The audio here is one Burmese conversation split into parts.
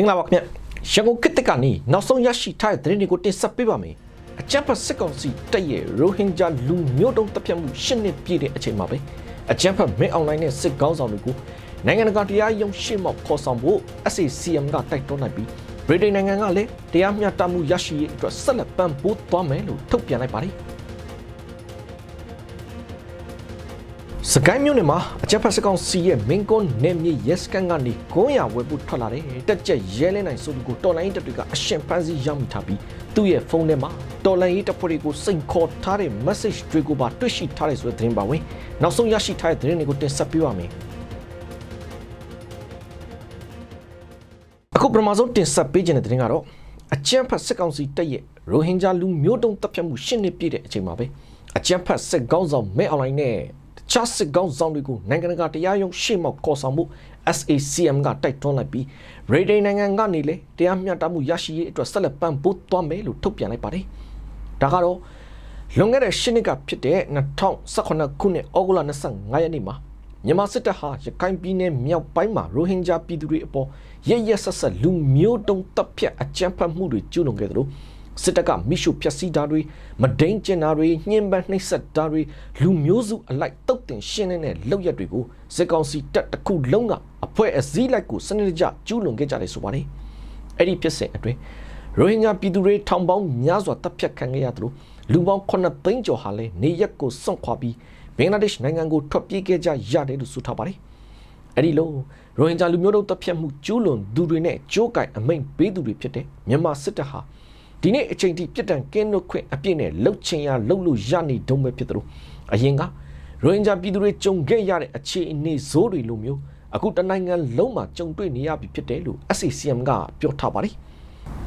င်္ဂလာပါခင်ဗျရန်ကုန်ခေတ်တစ်ကနေနောက်ဆုံးရရှိထားတဲ့သတင်းတွေကိုတင်ဆက်ပေးပါမယ်အကြံဖတ်စစ်ကောင်စီတက်ရဲ့ရိုဟင်ဂျာလူမျိုးတုံးတပ်ဖြတ်မှုရှစ်နှစ်ပြည့်တဲ့အချိန်မှာပဲအကြံဖတ်မင်းအွန်လိုင်းနဲ့စစ်ကောင်းဆောင်တွေကိုနိုင်ငံတကာတရားရုံးရှေ့မှောက်ခေါ်ဆောင်ဖို့ SACM ကတိုက်တွန်းလိုက်ပြီးဗြိတိန်နိုင်ငံကလည်းတရားမျှတမှုရရှိရေးအတွက်ဆက်လက်ပံ့ပိုးသွားမယ်လို့ထုတ်ပြန်လိုက်ပါတယ် စကိုင်းမြို့နယ်မှာအချက်ဖက်စကောင်စီရဲ့မင်းကွန်းနယ်မြေရဲစကန်ကနေ900ဝယ်ဖို့ထွက်လာတဲ့တက်ကြက်ရဲလင်းနိုင်ဆိုသူကိုတော်လိုင်းတပ်တွေကအရှင်ဖန်စီရောက်မိထားပြီးသူ့ရဲ့ဖုန်းထဲမှာတော်လိုင်းရေးတပ်ဖွဲ့တွေကိုစိန်ခေါ်ထားတဲ့ message တွေကိုပါတွေ့ရှိထားတယ်ဆိုတဲ့သတင်းပါဝင်နောက်ဆုံးရရှိထားတဲ့သတင်းတွေကိုတင်ဆက်ပေးပါမယ်အခုပထမဆုံးတင်ဆက်ပေးခြင်းတဲ့သတင်းကတော့အကြမ်းဖက်စစ်ကောင်စီတပ်ရဲ့ရိုဟင်ဂျာလူမျိုးတုံးတပ်ဖြတ်မှုရှင်းနေပြည့်တဲ့အချိန်မှာပဲအကြမ်းဖက်စစ်ကောင်းဆောင်မဲအွန်လိုင်းနဲ့ ချာစစ်ကောင်းဆောင်တွေကိုနိုင်ငံတကာတရားရုံးရှေ့မှောက်ခေါ်ဆောင်မှု SACM ကတိုက်တွန်းလိုက်ပြီးရေဒိန်နိုင်ငံကနေလေတရားမျှတမှုရရှိရေးအတွက်ဆက်လက်ပံ့ပိုးသွားမယ်လို့ထုတ်ပြန်လိုက်ပါတယ်။ဒါကတော့လွန်ခဲ့တဲ့၈နှစ်ကဖြစ်တဲ့2018ခုနှစ်ဩဂုတ်လ25ရက်နေ့မှာမြန်မာစစ်တပ်ဟာရခိုင်ပြည်နယ်မြောက်ပိုင်းမှာရိုဟင်ဂျာပြည်သူတွေအပေါ်ရရဆက်ဆက်လူမျိုးတုံးတပ်ဖြတ်အကြမ်းဖက်မှုတွေကျူးလွန်ခဲ့သလို စစ်တပ်ကမိရှုဖျက်ဆီးတာတွေမဒိန်ကျင်တာတွေညှဉ်းပန်းနှိပ်စက်တာတွေလူမျိုးစုအလိုက်တုတ်တင်ရှင်းနေတဲ့လောက်ရက်တွေကိုစစ်ကောင်စီတပ်တစ်ခုလုံးကအဖွဲအစည်းလိုက်ကိုစနစ်တကျကျူးလွန်ခဲ့ကြတယ်ဆိုပါတယ်အဲ့ဒီဖြစ်စဉ်အတွင်းရိုဟင်ဂျာပြည်သူတွေထောင်ပေါင်းများစွာတပ်ဖြတ်ခံခဲ့ရသလိုလူပေါင်း9သိန်းကျော်ဟာလည်းနေရက်ကိုစွန့်ခွာပြီးဘင်္ဂလားဒေ့ရှ်နိုင်ငံကိုထွက်ပြေးခဲ့ကြရတယ်လို့ဆိုထားပါတယ်အဲ့ဒီလိုရိုဟင်ဂျာလူမျိုးတို့တပ်ဖြတ်မှုကျူးလွန်သူတွေနဲ့ကြိုးကင်အမိန်ပေးသူတွေဖြစ်တဲ့မြန်မာစစ်တပ်ဟာ ဒီနေ့အချိန်ထိပြစ်ဒဏ်ကင်းလွတ်ခွင့်အပြည့်နဲ့လှုပ်ချင်ရလှုပ်လို့ရနေတုံးပဲဖြစ်တယ်လို့အရင်ကရိုဟင်ဂျာပြည်သူတွေကြုံခဲ့ရတဲ့အခြေအနေဇိုးတွေလိုမျိုးအခုတနိုင်ငံလုံးမှာကြုံတွေ့နေရပြီဖြစ်တယ်လို့ SCCM ကပြောထားပါတယ်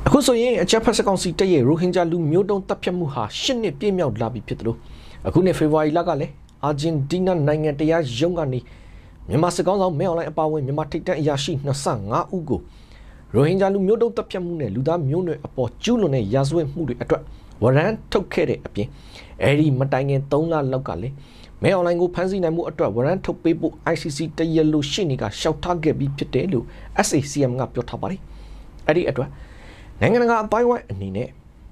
အခုဆိုရင်အချက်ဖက်စကောင်စီတက်ရဲ့ရိုဟင်ဂျာလူမျိုးတုံးတပ်ဖြတ်မှုဟာရှစ်နှစ်ပြည့်မြောက်လာပြီဖြစ်တယ်လို့အခုနှစ်ဖေဖော်ဝါရီလကလည်းအာဂျင်တီးနားနိုင်ငံတရားရုံးကနေမြန်မာစစ်ကောင်ဆောင်မဲအွန်လိုင်းအပါအဝင်မြန်မာထိပ်တန်းအရာရှိ25ဦးကို ရိုဟင်ဂျာလူမျိုးတုံးတပ်ဖြတ်မှုနဲ့လူသားမျိုးနွယ်အပေါ်ကျူးလွန်တဲ့ရာဇဝတ်မှုတွေအတွက်ဝရမ်းထုတ်ခဲ့တဲ့အပြင်အဲဒီမတိုင်ခင်3လလောက်ကလည်းမဲအွန်လိုင်းကိုဖမ်းဆီးနိုင်မှုအတွက်ဝရမ်းထုတ်ပေးဖို့ ICC တရလို့ရှိနေကရှောက်ထားခဲ့ပြီးဖြစ်တယ်လို့ SACM ကပြောထားပါတယ်။အဲ့ဒီအတွက်နိုင်ငံတကာအပိုင်းဝိုင်းအနေနဲ့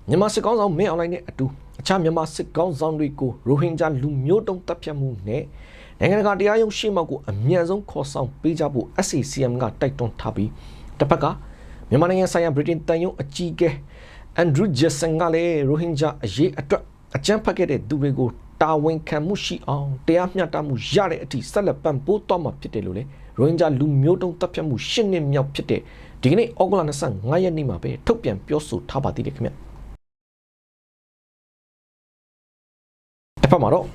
မြန်မာစစ်ကောင်ဆောင်မဲအွန်လိုင်းနဲ့အတူအခြားမြန်မာစစ်ကောင်ဆောင်တွေကိုရိုဟင်ဂျာလူမျိုးတုံးတပ်ဖြတ်မှုနဲ့နိုင်ငံတကာတရားရုံးရှေ့မှောက်ကိုအမြန်ဆုံးခေါ်ဆောင်ပေးကြဖို့ SACM ကတိုက်တွန်းထားပြီးတစ်ဖက်က မြန်မာနိုင်ငံဆိုင်ရာဗြိတိန်တန်ယုံအကြီးအကဲအန်ဒရူးဂျက်ဆန်ကလည်းရိုဟင်ဂျာအရေးအတွက်အကြမ်းဖက်ခဲ့တဲ့သူတွေကိုတာဝန်ခံမှုရှိအောင်တရားမျှတမှုရတဲ့အထိဆက်လက်ပံ့ပိုးသွားမှာဖြစ်တယ်လို့လေရိုဟင်ဂျာလူမျိုးတုံးတပ်ဖြတ်မှုရှစ်နှစ်မြောက်ဖြစ်တဲ့ဒီကနေ့ဩဂုတ်လ25ရက်နေ့မှာပဲထုတ်ပြန်ပြောဆိုထားပါသေးတယ်ခင်ဗျတစ်ဖက်မှာတော့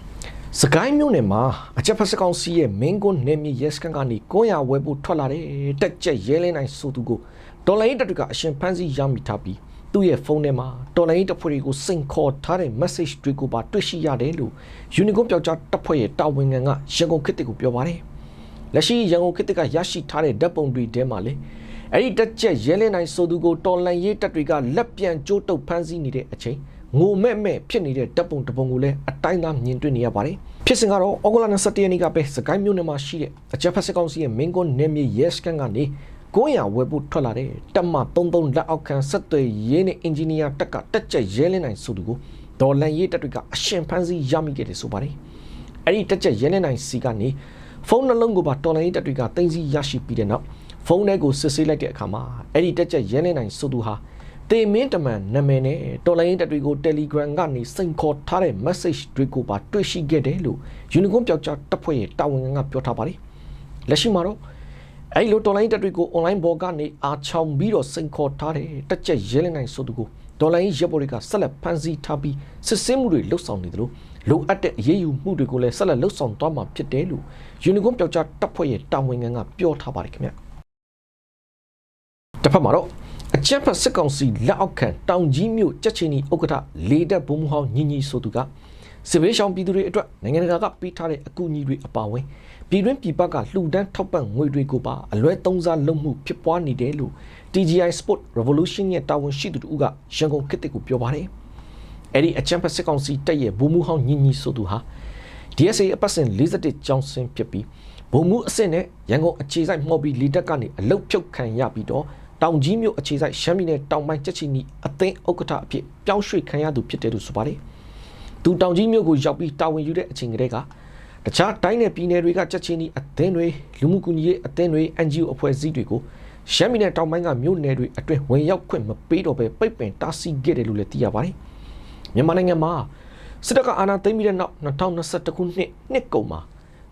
စကိုင်းမြို့နယ်မှာအချက်ဖက်စကောင်စီရဲ့မင်းကွန်းနယ်မြေရဲစခန်းကနေ900ဝယ်ဖို့ထွက်လာတဲ့တက်ကြက်ရဲလင်းနိုင်ဆိုသူကို ဒေါ်လာရေးတပ်တွေကအရှင်ဖန်းစီရမိထားပြီးသူ့ရဲ့ဖုန်းထဲမှာဒေါ်လာရေးတပ်ဖွဲ့တွေကိုစိန်ခေါ်ထားတဲ့ message တွေကိုပါတွေ့ရှိရတယ်လို့ Unicorn ပျောက်ကြားတပ်ဖွဲ့ရဲ့တာဝန်ခံကရန်ကုန်ခေတ်တစ်ကိုပြောပါတယ်။လက်ရှိရန်ကုန်ခေတ်တစ်ကရရှိထားတဲ့ဓာတ်ပုံတွေထဲမှာလေအဲ့ဒီတက်ချက်ရဲလင်းနိုင်ဆိုသူကိုတော်လန်ရေးတပ်တွေကလက်ပြန်ကျိုးတုပ်ဖမ်းဆီးနေတဲ့အချိန်ငိုမဲ့မဲ့ဖြစ်နေတဲ့ဓာတ်ပုံတစ်ပုံကိုလည်းအတိုင်းသားမြင်တွေ့နေရပါတယ်။ဖြစ်စဉ်ကတော့ဩဂုတ်လ27ရက်နေ့ကပဲစကိုင်းမြို့နယ်မှာရှိတဲ့အချက်ဖက်စကောင်စီရဲ့မင်းကွန်းနယ်မြေရဲစကန်ကနေ 900ဝယ်ဖို့ထွက်လာတဲ့တက်မ33လက်အောက်ခံဆက်သွယ်ရေးနဲ့အင်ဂျင်နီယာတက်ကတက်ချက်ရဲလင်းနိုင်ဆိုသူကိုဒေါ်လန်ရေးတက်တွေကအရှင်ဖန်းစီရမိခဲ့တယ်ဆိုပါတယ်အဲ့ဒီတက်ချက်ရဲလင်းနိုင်စီကနေဖုန်းနှလုံးကိုပါဒေါ်လန်ရေးတက်တွေကတင်စီရရှိပြီးတဲ့နောက်ဖုန်းထဲကိုစစ်ဆေးလိုက်တဲ့အခါမှာအဲ့ဒီတက်ချက်ရဲလင်းနိုင်ဆိုသူဟာတေမင်းတမန်နာမည်နဲ့တော်လိုင်းတက်တွေကို Telegram ကနေစိန်ခေါ်ထားတဲ့ message တွေကိုပါတွေ့ရှိခဲ့တယ်လို့ Unicorn ပျောက်ကြားတပ်ဖွဲ့ရဲ့တာဝန်ခံကပြောထားပါတယ်လက်ရှိမှာတော့ အဲ့လိုတော်လိုင်းတက်တွေကို online ဘော်ကနေအားချောင်ပြီးတော့စိန်ခေါ်ထားတယ်တက်ချက်ရဲလင်းနိုင်ဆိုသူကိုဒေါ်လာရေးရပ်ပေါ်တွေကဆက်လက်ဖန်ဆီးထားပြီးစစ်ဆေးမှုတွေလှုပ်ဆောင်နေတယ်လို့လိုအပ်တဲ့အရေးယူမှုတွေကိုလည်းဆက်လက်လှုပ်ဆောင်သွားမှာဖြစ်တယ်လို့ Unicorn ပျောက်ကြားတပ်ဖွဲ့ရဲ့တာဝန်ခံကပြောထားပါတယ်ခင်ဗျတစ်ဖက်မှာတော့အချက်ဖက်စစ်ကောင်စီလက်အောက်ခံတောင်ကြီးမြို့ကြက်ချင်းဤဥက္ကဋ္ဌလေတပ်ဘုံမဟောင်းညီညီဆိုသူကစစ်ဘေးရှောင်ပြည်သူတွေအတွက်နိုင်ငံတကာကပေးထားတဲ့အကူအညီတွေအပါအဝင် ပြည်တွင်းပြည်ပကလှူဒန်းထောက်ပံ့ငွေတွေကိုပါအလွဲသုံးစားလုပ်မှုဖြစ်ပွားနေတယ်လို့ TGI Sport Revolution ရဲ့တာဝန်ရှိသူတို့ကရန်ကုန်ခေတ်တစ်ကိုပြောပါတယ်။အဲ့ဒီအချမ်းဖက်စစ်ကောင်စီတက်ရဲ့ဘူမူဟောင်းညီညီဆိုသူဟာ DSA အပတ်စဉ်41ကျောင်းစင်းဖြစ်ပြီးဘုံမှုအဆင့်နဲ့ရန်ကုန်အခြေစိုက်မှော်ပြီးလီတက်ကနေအလုတ်ဖြုတ်ခံရပြီးတော့တောင်ကြီးမြို့အခြေစိုက်ရှမ်းပြည်နယ်တောင်ပိုင်းကြက်ချီနီအသင်းဥက္ကဋ္ဌအဖြစ်ပြောင်းရွှေ့ခံရသူဖြစ်တယ်လို့ဆိုပါတယ်။သူတောင်ကြီးမြို့ကိုရောက်ပြီးတာဝန်ယူတဲ့အချိန်ကတည်းက တခြားတိုင်းနယ်ပြည်နယ်တွေကကြက်ချီနီအသင်းတွေလူမှုကူညီရေးအသင်းတွေ NGO အဖွဲ့အစည်းတွေကိုရှမ်းပြည်နယ်တောင်ပိုင်းကမြို့နယ်တွေအတွင်းဝင်ရောက်ခွင့်မပေးတော့ဘဲပိတ်ပင်တားဆီးခဲ့တယ်လို့လည်းသိရပါတယ်။မြန်မာနိုင်ငံမှာစစ်တပ်ကအာဏာသိမ်းပြီးတဲ့နောက်2021ခုနှစ်နှစ်ကုန်မှာ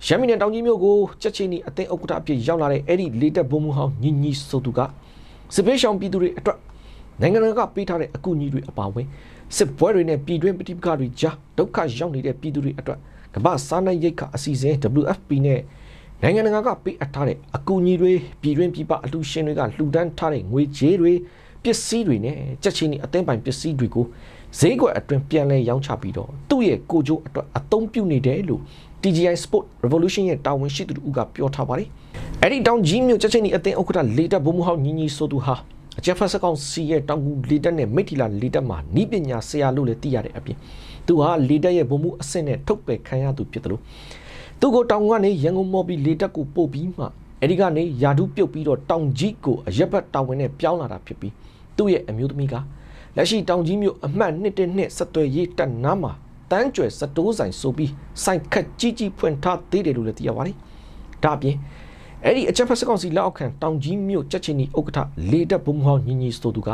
ရမ်းမီနယ်တောင်ကြီးမြို့ကိုချက်ချင်းဤအသင်းဥက္ကဋ္ဌအဖြစ်ရောက်လာတဲ့အဲ့ဒီလေတက်ဘုံမှုဟောင်းညီညီဆိုသူကစစ်ပေးရှောင်ပြည်သူတွေအတွက်နိုင်ငံတော်ကပေးထားတဲ့အကူအညီတွေအပါအဝင်စစ်ပွဲတွေနဲ့ပြည်တွင်းပဋိပက္ခတွေကြားဒုက္ခရောက်နေတဲ့ပြည်သူတွေအတွက် ကမ္ဘာစားနပ်ရိက္ခအစီအစဉ် WFP နဲ့နိုင်ငံတကာကပေးအပ်ထားတဲ့အကူအညီတွေပြည်တွင်းပြည်ပအလှူရှင်တွေကလှူဒန်းထားတဲ့ငွေကြေးတွေပစ္စည်းတွေနဲ့ချက်ချင်းဤအသင်းပိုင်ပစ္စည်းတွေကိုဈေးကွက်အတွင်းပြန်လဲရောင်းချပြီးတော့သူ့ရဲ့ကိုကြိုးအတွက်အသုံးပြုနေတယ်လို့ TGI Sport Revolution ရဲ့တာဝန်ရှိသူတို့ကပြောထားပါတယ်။အဲ့ဒီတောင်ကြီးမြို့ချက်ချင်းဒီအသင်းဥက္ကဋ္ဌလေတက်ဘုံမဟောင်းညီညီဆိုသူဟာအချက်ဖက်စကောင်စီရဲ့တောင်ကူလေတက်နဲ့မိထီလာလေတက်မှာနီးပညာဆရာလို့လည်းသိရတဲ့အပြင် သူဟာလေတက်ရဲ့ဘုံမှုအဆင့်နဲ့ထုတ်ပယ်ခံရသူဖြစ်တယ်လို့သူကိုတောင်ကနေရန်ကုန်မော်ပြီးလေတက်ကိုပို့ပြီးမှအဲ့ဒီကနေယာဒူးပြုတ်ပြီးတော့တောင်ကြီးကိုအရက်ဘတ်တာဝန်နဲ့ပြောင်းလာတာဖြစ်ပြီးသူ့ရဲ့အမျိုးသမီးကလက်ရှိတောင်ကြီးမြို့အမှတ်112ဆက်သွယ်ရေးတပ်နားမှာတန်းကျွယ်စတိုးဆိုင်ဆိုပြီးဆိုင်ခတ်ကြီးကြီးဖွင့်ထားသေးတယ်လို့လည်းသိရပါတယ်။ဒါအပြင်အဲ့ဒီအချက်ဖက်စကောင်စီလက်အောက်ခံတောင်ကြီးမြို့ချက်ချင်းဒီဥက္ကဋ္ဌလေတက်ဘုံဟောင်းညီညီစတိုသူက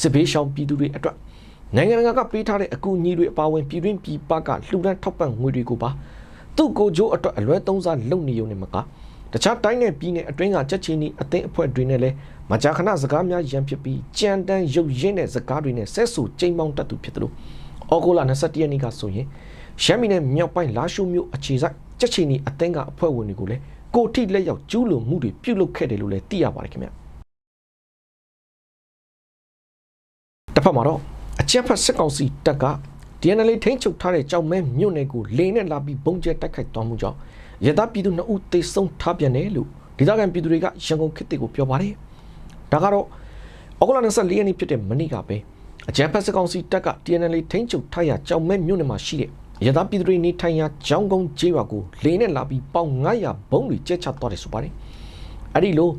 စစ်ဘေးရှောင်ပြည်သူတွေအတွက် နိုင်ငံတကာကပေးထားတဲ့အကူအညီတွေအပါအဝင်ပြည်တွင်းပြည်ပကလှူဒန်းထောက်ပံ့ငွေတွေကိုပါသူ့ကိုကြိုးအတွက်အလွဲသုံးစားလုပ်နေုံနဲ့မကတခြားတိုင်းနယ်ပြည်နယ်အတွင်းကချက်ချင်းဒီအသင်းအဖွဲ့တွေနဲ့လည်းမကြာခဏစကားများရန်ဖြစ်ပြီးကြံတန်းရုပ်ရင်းတဲ့စကားတွေနဲ့ဆက်ဆူချိန်ပေါင်းတတ်သူဖြစ်တယ်လို့ဩဂုတ်လ21ရက်နေ့ကဆိုရင်ရှမ်းပြည်နယ်မြောက်ပိုင်းလာရှိုးမြို့အခြေစိုက်ချက်ချင်းဒီအသင်းကအဖွဲ့ဝင်တွေကိုလည်းကိုထိလက်ရောက်ကျူးလွန်မှုတွေပြုလုပ်ခဲ့တယ်လို့လည်းသိရပါတယ်ခင်ဗျတစ်ဖက်မှာတော့ အချက်ဖက်စစ်ကောင်စီတပ်က DNL ထိန်းချုပ်ထားတဲ့ကြောင်မဲမြို့နယ်ကိုလေနဲ့လာပြီးဘုံကျဲတိုက်ခိုက်သွားမှုကြောင့်ရသပြည်သူ2ဦးသေဆုံးထားပြန်တယ်လို့ဒေသခံပြည်သူတွေကရန်ကုန်ခေတ်တွေကိုပြောပါတယ်။ဒါကတော့ဩဂုတ်လ24ရက်နေ့ဖြစ်တဲ့မနေ့ကပဲအကြံဖက်စကောင်စီတပ်က TNL ထိန်းချုပ်ထားရကြောင်မဲမြို့နယ်မှာရှိတဲ့ရသပြည်သူတွေနေထိုင်ရာကျောင်းကုန်းကျေးရွာကိုလေနဲ့လာပြီးပေါင်900ဘုံတွေကျဲချသွားတယ်ဆိုပါတယ်။အဲ့ဒီလို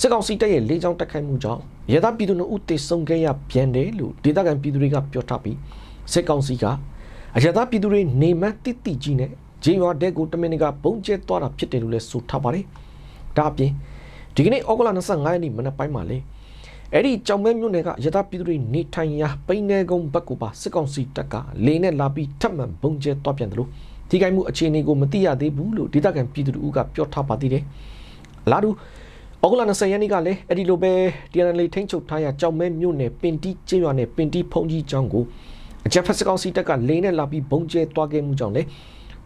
စစ်ကောင်စီတပ်ရဲ့လေကြောင်းတိုက်ခိုက်မှုကြောင့်ရသပြည်သူ2ဦးသေဆုံးခဲ့ရပြန်တယ်လို့ဒေသခံပြည်သူတွေကပြောထားပြီးစစ်ကောင်စီကအရသပြည်သူတွေနေမှန်းတိတိကြီးနဲ့ဂျေရွာဒက်ကိုတမင်ကပုံကျဲသွားတာဖြစ်တယ်လို့လည်းဆိုထားပါတယ်။ဒါအပြင်ဒီကနေ့ဩဂုတ်လ25ရက်နေ့မနက်ပိုင်းမှာလေအဲ့ဒီကြောင်မဲမြို့နယ်ကရသပြည်သူတွေနေထိုင်ရာပိန်းနေကုန်းဘက်ကိုပါစစ်ကောင်စီတပ်ကလေနဲ့လာပြီးထပ်မံပုံကျဲသွားပြန်တယ်လို့ဒီကိမှုအခြေအနေကိုမသိရသေးဘူးလို့ဒေသခံပြည်သူတို့ကပြောထားပါသေးတယ်။လာတူ ဩဂုတ်လ20ရက်နေ့ကလည်းအဲ့ဒီလိုပဲ DNL ထိန်းချုပ်ထားရကြောင်မဲမြို့နယ်ပင်တီကျေးရွာနဲ့ပင်တီဖုန်ကြီးကျောင်းကိုအကြက်ဖက်စကောင်စီတပ်ကလေနဲ့လာပြီးဘုံကျဲသွားခဲ့မှုကြောင့်လေ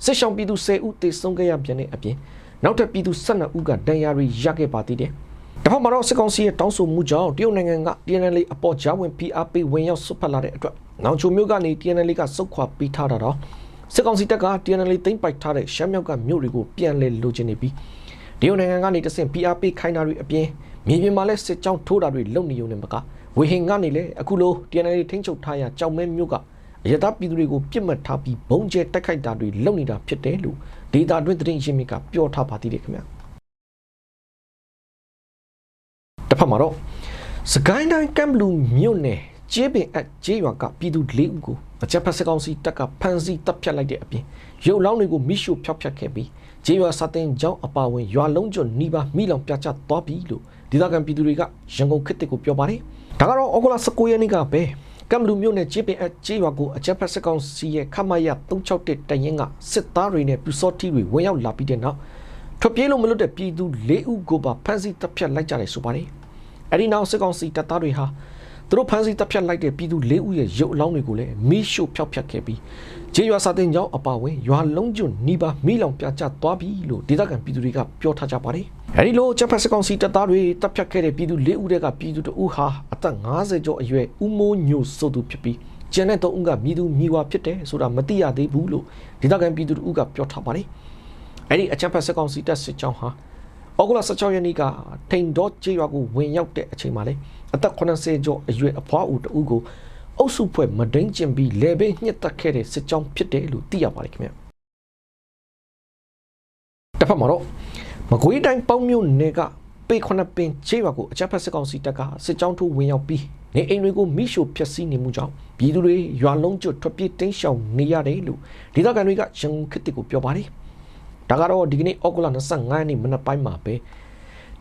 စစ်ရှောင်ပြည်သူ10ဦးသေဆုံးခဲ့ရပြန်တဲ့အပြင်နောက်ထပ်ပြည်သူ12ဦးကဒဏ်ရာတွေရခဲ့ပါသေးတယ်။ဒါမှမဟုတ်စစ်ကောင်စီရဲ့တောင်းဆိုမှုကြောင့်တရုတ်နိုင်ငံက TNL အပေါ်ကြားဝင် PRP ဝင်ရောက်ဆွတ်ဖက်လာတဲ့အတွက်နောင်ချိုမြို့ကနေ TNL ကစုတ်ခွာပေးထားတာတော့စစ်ကောင်စီတပ်က TNL သိမ်းပိုက်ထားတဲ့ရှမ်းမြောက်ကမြို့တွေကိုပြန်လည်လိုချင်နေပြီး တရုတ်နိုင်ငံကနေတဆင့် PRP ခိုင်းတာတွေအပြင်မြေပြင်မှာလည်းစစ်ကြောင်းထိုးတာတွေလုပ်နေုံနဲ့မကဝေဟင်ကနေလည်းအခုလို TNL ထိန်းချုပ်ထားရကြောင်မဲမြို့ကအရသာပြည်သူတွေကိုပြစ်မှတ်ထားပြီးဘုံကျဲတိုက်ခိုက်တာတွေလုပ်နေတာဖြစ်တယ်လို့ဒေတာတွင်းသတင်းရင်းမြစ်ကပြောထားပါသေးတယ်ခင်ဗျာတစ်ဖက်မှာတော့စကိုင်းတိုင်းကမ်ဘလူမြို့နယ်ကျေးပင်အပ်ကျေးရွာကပြည်သူ၄ဦးကိုအချက်ဖက်စကောင်စီတပ်ကဖမ်းဆီးတပ်ဖြတ်လိုက်တဲ့အပြင်ရုပ်လောင်းတွေကိုမိရှို့ဖျောက်ဖျက်ခဲ့ပြီး ကျေးရွာစာတင်ကျောင်းအပါဝင်ရွာလုံးကျွနီးပါးမိလောင်ပြချသွားပြီလို့ဒေသခံပြည်သူတွေကရန်ကုန်ခေတ်တစ်ကိုပြောပါတယ်ဒါကတော့ဩဂုတ်လ19ရက်နေ့ကပဲကမ်ဘလူမြို့နယ်ကျေးပင်အကျေးရွာကိုအကြက်ဖက်စကောင်စီရဲ့ခမရ361တရင်ကစစ်သားတွေနဲ့ပြူစောတိတွေဝင်ရောက်လာပြီးတဲ့နောက်ထွက်ပြေးလို့မလွတ်တဲ့ပြည်သူ၄ဦးကိုပါဖမ်းဆီးတပ်ဖြတ်လိုက်ကြတယ်ဆိုပါတယ်။အဲဒီနောက်စစ်ကောင်စီတပ်သားတွေဟာ သူတို့ဖမ်းဆီးတပ်ဖြတ်လိုက်တဲ့ပြည်သူ၄ဦးရဲ့ရုပ်အလောင်းတွေကိုလည်းမီးရှို့ဖျောက်ဖျက်ခဲ့ပြီးကျေးရွာစာတင်ကျောင်းအပါဝင်ရွာလုံးကျွနီးပါးမိလောင်ပြကျသွားပြီလို့ဒေသခံပြည်သူတွေကပြောထားကြပါတယ်။အဲဒီလိုချက်ဖက်စကောင်စီတပ်သားတွေတပ်ဖြတ်ခဲ့တဲ့ပြည်သူ၄ဦးတက်ကပြည်သူတဦးဟာအသက်50ကျော်အရွယ်ဦးမိုးညိုဆိုသူဖြစ်ပြီးကျန်တဲ့သုံးဦးကမြည်သူမြည်ဝါဖြစ်တယ်ဆိုတာမသိရသေးဘူးလို့ဒေသခံပြည်သူတဦးကပြောထားပါတယ်။အဲဒီအချက်ဖက်စကောင်စီတပ်စစ်ကြောင်းဟာ ဩဂုတ်လ16ရက်နေ့ကထိန်တော့ကျေးရွာကိုဝင်ရောက်တဲ့အချိန်မှာလေအသက်80ကျော်အရွယ်အဖွားဦးတဦးကိုအုပ်စုဖွဲ့မဒိန်ကျင်ပြီးလေဘေးညှစ်တက်ခဲ့တဲ့စစ်ကြောင်းဖြစ်တယ်လို့သိရပါတယ်ခင်ဗျတစ်ဖက်မှာတော့မကွေးတိုင်းပေါင်းမြို့နယ်ကပေခုနှစ်ပင်ချေရွာကိုအကြမ်းဖက်စစ်ကောင်စီတပ်ကစစ်ကြောင်းထိုးဝင်ရောက်ပြီးနေအိမ်တွေကိုမိရှို့ဖျက်ဆီးနေမှုကြောင့်ပြည်သူတွေရွာလုံးကျွတ်ထွက်ပြေးတိမ်းရှောင်နေရတယ်လို့ဒေသခံတွေကရန်ကုန်ခေတ်တစ်ကိုပြောပါတယ်။ ဒါကတော့ဒီကနေ့ဩဂုတ်လ25ရက်နေ့မနက်ပိုင်းမှာပဲ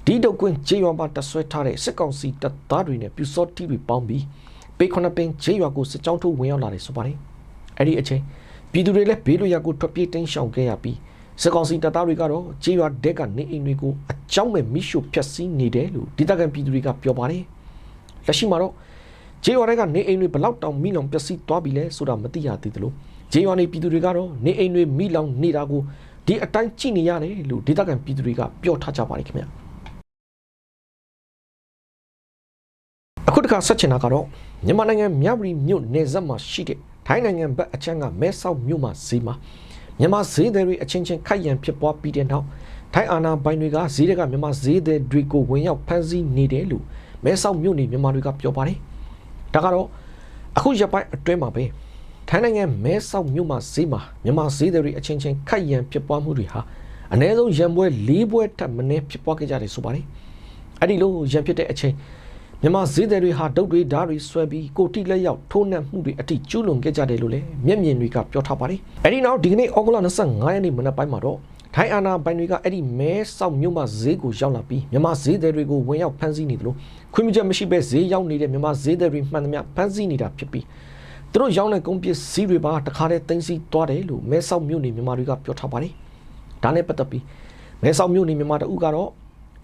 ဒီတုတ်ကွင်းချေရွာမှာတဆွဲထားတဲ့စစ်ကောင်စီတပ်သားတွေနဲ့ပြူစောတိတွေပေါင်းပြီးပေခုနှစ်ပင်ချေရွာကိုစစ်ကြောင်းထိုးဝင်ရောက်လာတယ်ဆိုပါတယ်။အဲ့ဒီအချိန်ပြည်သူတွေလည်းဘေးလွတ်ရာကိုထွက်ပြေးတိမ်းရှောင်ခဲ့ရပြီးစစ်ကောင်စီတပ်သားတွေကတော့ကြေးရွာဒက်ကနေအိမ်တွေကိုအကြောင်းမဲ့မိရှုဖျက်ဆီးနေတယ်လို့ဒေသခံပြည်သူတွေကပြောပါတယ်။လက်ရှိမှာတော့ကြေးရွာတွေကနေအိမ်တွေဘလောက်တောင်မိလောင်ပျက်စီးသွားပြီလဲဆိုတာမသိရသေးသလိုကြေးရွာနေပြည်သူတွေကတော့နေအိမ်တွေမိလောင်နေတာကို ဒီအတိုင်းကြည့်နေရတယ်လို့ဒေသခံပြည်သူတွေကပြောထားကြပါတယ်ခင်ဗျ။အခုတခါဆက်ချင်တာကတော့မြန်မာနိုင်ငံမြဝတီမြို့နယ်စပ်မှာရှိတဲ့ထိုင်းနိုင်ငံဘက်အချမ်းကမဲဆောက်မြို့မှာဈေးမှာမြန်မာဈေးသည်တွေအချင်းချင်းခိုက်ရန်ဖြစ်ပွားပြီးတဲ့နောက်ထိုင်းအာဏာပိုင်တွေကဈေးတွေကမြန်မာဈေးသည်တွေကိုဝင်ရောက်ဖမ်းဆီးနေတယ်လို့မဲဆောက်မြို့နေမြန်မာတွေကပြောပါတယ်။ဒါကတော့အခုရက်ပိုင်းအတွင်းမှာပဲ ထိုင်းနိုင်ငံမဲဆောက်မြို့မှာဈေးမှာမြန်မာဈေးသည်တွေအချင်းချင်းခိုက်ရန်ဖြစ်ပွားမှုတွေဟာအ ਨੇ ဆုံးရန်ပွဲ၄ပွဲထပ်မင်းဖြစ်ပွားခဲ့ကြတယ်ဆိုပါတယ်။အဲ့ဒီလိုရန်ဖြစ်တဲ့အချိန်မြန်မာဈေးသည်တွေဟာဒုတ်တွေဓာတ်တွေဆွဲပြီးကိုတိလက်ရောက်ထိုးနှက်မှုတွေအထိကျူးလွန်ခဲ့ကြတယ်လို့လည်းမျက်မြင်တွေကပြောထားပါတယ်။အဲဒီနောက်ဒီကနေ့ဩဂုတ်လ25ရက်နေ့မနက်ပိုင်းမှာတော့ထိုင်းအာနာပိုင်တွေကအဲ့ဒီမဲဆောက်မြို့မှာဈေးကိုရောက်လာပြီးမြန်မာဈေးသည်တွေကိုဝင်ရောက်ဖမ်းဆီးနေတယ်လို့ခွင့်ပြုချက်မရှိဘဲဈေးရောက်နေတဲ့မြန်မာဈေးသည်တွေမှန်သမျှဖမ်းဆီးနေတာဖြစ်ပြီး သူတို့ရောင်းတဲ့ကုန်ပစ္စည်းတွေပါတခါတည်းတင်စီသွားတယ်လို့မဲဆောက်မြို့နေမြန်မာတွေကပြောထားပါတယ်။ဒါနဲ့ပတ်သက်ပြီးမဲဆောက်မြို့နေမြန်မာတအုပ်ကတော့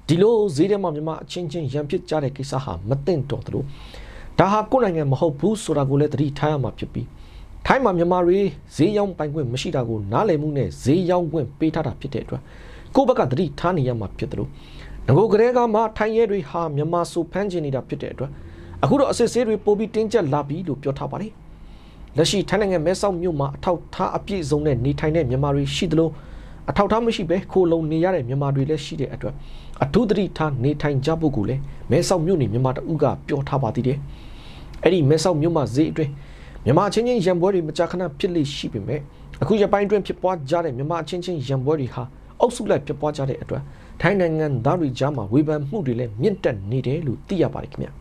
ဒီလိုဈေးထဲမှာမြန်မာအချင်းချင်းရန်ဖြစ်ကြတဲ့ကိစ္စဟာမသိင့်တော်သလိုဒါဟာကိုယ်နိုင်ငံမဟုတ်ဘူးဆိုတာကိုလည်းသတိထားရမှာဖြစ်ပြီးထိုင်းမှာမြန်မာတွေဈေးရောင်းပိုင်ခွင့်မရှိတာကိုနားလည်မှုနဲ့ဈေးရောင်းခွင့်ပေးထားတာဖြစ်တဲ့အတွက်ကိုယ့်ဘက်ကသတိထားနေရမှာဖြစ်တယ်လို့ငကိုကလေးကမှထိုင်းရဲတွေဟာမြန်မာဆိုဖမ်းကျင်နေတာဖြစ်တဲ့အတွက်အခုတော့အစစ်ဆေးတွေပိုပြီးတင်းကျပ်လာပြီလို့ပြောထားပါတယ် လက်ရှိထိုင်းနိုင်ငံမဲဆောက်မြို့မှာအထောက်ထားအပြည့်စုံနဲ့နေထိုင်တဲ့မြန်မာတွေရှိသလိုအထောက်ထားမရှိဘဲခိုလုံနေရတဲ့မြန်မာတွေလည်းရှိတဲ့အတွက်အထူးသတိထားနေထိုင်ကြဖို့ကိုလည်းမဲဆောက်မြို့နေမြန်မာတအုပ်ကပြောထားပါသေးတယ်။အဲ့ဒီမဲဆောက်မြို့မှာဈေးအတွင်းမြန်မာချင်းချင်းရံပွဲတွေမကြာခဏဖြစ်လိရှိပေမဲ့အခုရပိုင်းအတွင်းဖြစ်ပွားကြတဲ့မြန်မာချင်းချင်းရံပွဲတွေဟာအုပ်စုလိုက်ဖြစ်ပွားကြတဲ့အတွက်ထိုင်းနိုင်ငံသားတွေကြားမှာဝေဖန်မှုတွေလည်းမြင့်တက်နေတယ်လို့သိရပါတယ်ခင်ဗျာ။